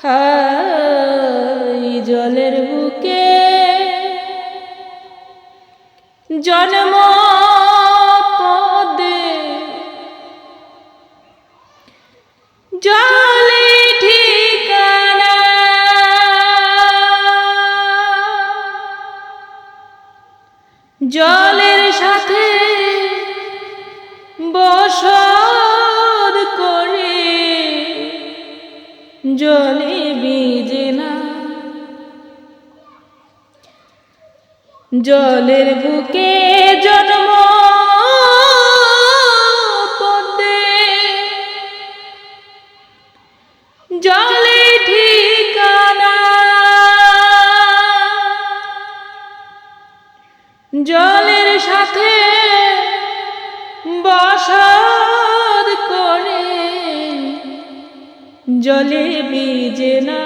High জলের বুকে জন্ম পদে জলে ঠিকানা। জলের জলে ভিজে না জলের বুকে জন্ম পদে জলে ঠিকানা। জলের সাথে বসত করে জলে ভিজে না।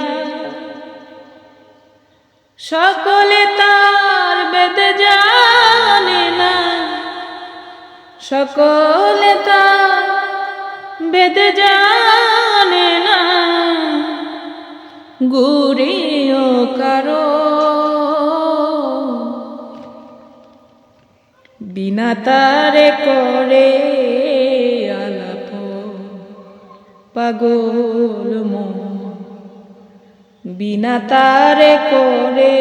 সকলে তার বেদে জানে না। সকলে তার বেদে জানে না। গুরিও কারও। বিনা তারে করে পাগল মন। বিনা তারে করে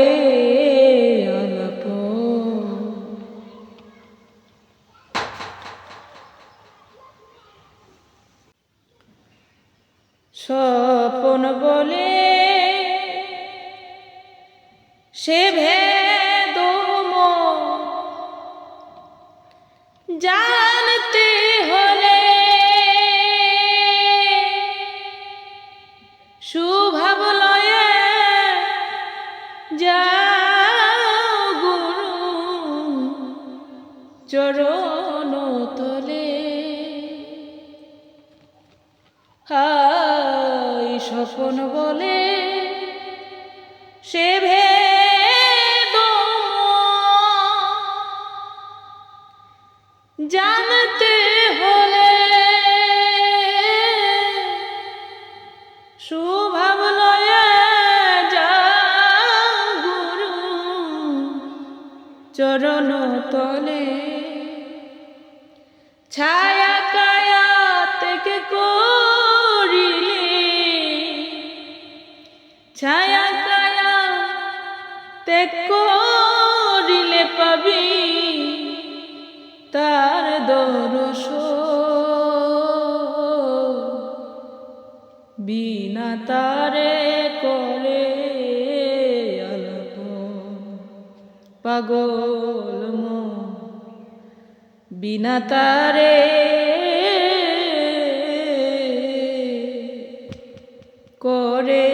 স্বপন বলে সে ভেদ জানতে চরণ তলে। হাই স্বপন বলে সে ভেদ জানতে চরণ তলে। ছায়া কায়া করিলে। ছায়া কায়া তে করিলে পাবি তার দরস। বিনা তারে পাগল বিনা তারে করে